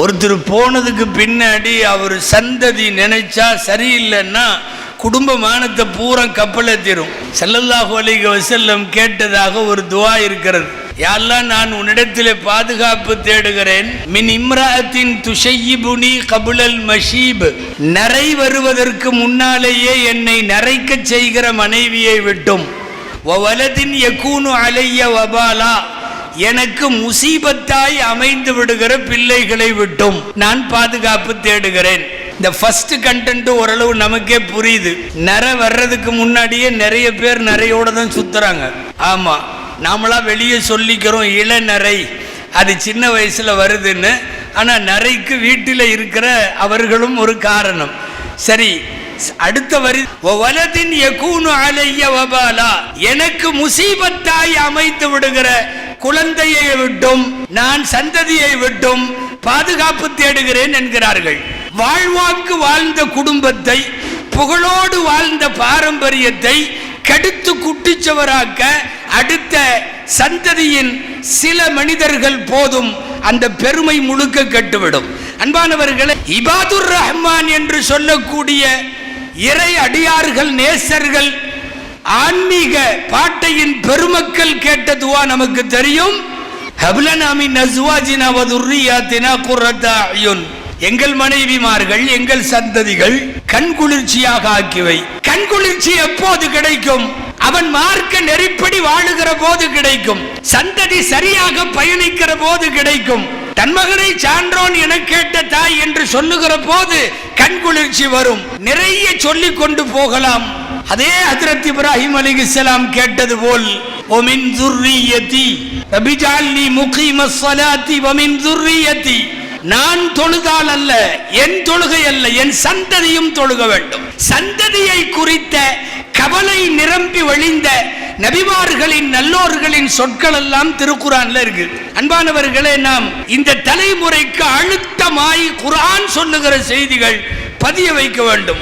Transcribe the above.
ஒருத்தர் போனதுக்கு பின்னாடி அவர் சந்ததி நினைச்சா சரியில்லைன்னா குடும்பமானத்தை பூரா கப்பலேத்திரும் ஸல்லல்லாஹு அலைஹி வஸல்லம் கேட்டதாக ஒரு துவா இருக்கிறது. யாரெல்லாம் நான் உன்னிடத்தில் பாதுகாப்பு தேடுகிறேன். மின் இம்ராத்தின் துஷையிபுனி கபுலல் மஷீப். நரை வருவதற்கு முன்னாலேயே என்னை நரைக்கச் செய்கிற மனைவியை விட்டும். வலதின் எக்கூனு அலைய வபாலா. எனக்கு முசீபத்தாய் அமைந்து விடுகிற பிள்ளைகளை விட்டும். நான் பாதுகாப்பு தேடுகிறேன். இந்த ஃபர்ஸ்ட் கண்டென்ட் ஓரளவு நமக்கே புரியுது. நிறை வர்றதுக்கு முன்னாடியே நிறைய பேர் நிறையோட தான் சுத்துறாங்க. ஆமா நாமளா வெளியே சொல்லிக்கிறோம் இளநரை. அது சின்ன வயசுல வருதுன்னு ஆனா நரைக்கு வீட்டில் இருக்கிற அவர்களும் ஒரு காரணம். சரி அடுத்த வரி வலதின் யகூனு அலைய வபாலா. எனக்கு முசீபத்தாய் அமைத்து விடுகிற குழந்தையை விட்டும் நான் சந்ததியை விட்டும் பாதுகாப்பு தேடுகிறேன் என்கிறார்கள். வாழ்வாக்கு வாழ்ந்த குடும்பத்தை புகழோடு வாழ்ந்த பாரம்பரியத்தை கெடுத்து குட்டிச்சவராக்க அடுத்த சந்ததியின் சில மனிதர்கள் போதும் அந்த பெருமை முழுக்க கட்டுவிடும். அன்பானவர்களே இபாதுர் ரஹ்மான் என்று சொல்லக்கூடிய இறை அடியார்கள் நேசர்கள் ஆன்மீக பாட்டையின் பெருமக்கள் கேட்ட துவா நமக்கு தெரியும். ஹப்லனாமி நஸ்வாஜினா வதுர்ரியாத்தினா எங்கள் மனைவிமார்கள் எங்கள் சந்ததிகள் கண் குளிர்ச்சியாக ஆக்கிவை. கண் குளிர்ச்சி எப்போது கிடைக்கும்? அவன் மார்க்க நெறிப்படி வாழுகிற போது கிடைக்கும். சந்ததி சரியாக பயணிக்கிற போது கிடைக்கும். தன் மகனை சான்றோன் என கேட்ட தாய் என்று சொல்லுகிற போது கண் குளிர்ச்சி வரும். நிறைய சொல்லிக் கொண்டு போகலாம். அதே ஹஜரத் இப்ராஹிம் அலிஹிஸ்ஸலாம் கேட்டது போல் ஒமின் துர்ரியதி ரபிஜால்னி முகீமஸ் ஸலாத்தி வமின் துர்ரியதி நான் தொழுதால் அல்ல என் தொழுகை அல்ல என் சந்ததியும் தொழுக வேண்டும். சந்ததியை குறித்த கவலை நிரம்பி வழிந்த நபிமார்களின் நல்லோர்களின் சொற்கள் எல்லாம் திருக்குறான்ல இருக்கு. அன்பானவர்களே நாம் இந்த தலைமுறைக்கு அழுத்தமாய் குரான் சொல்லுகிற செய்திகள் பதிய வைக்க வேண்டும்.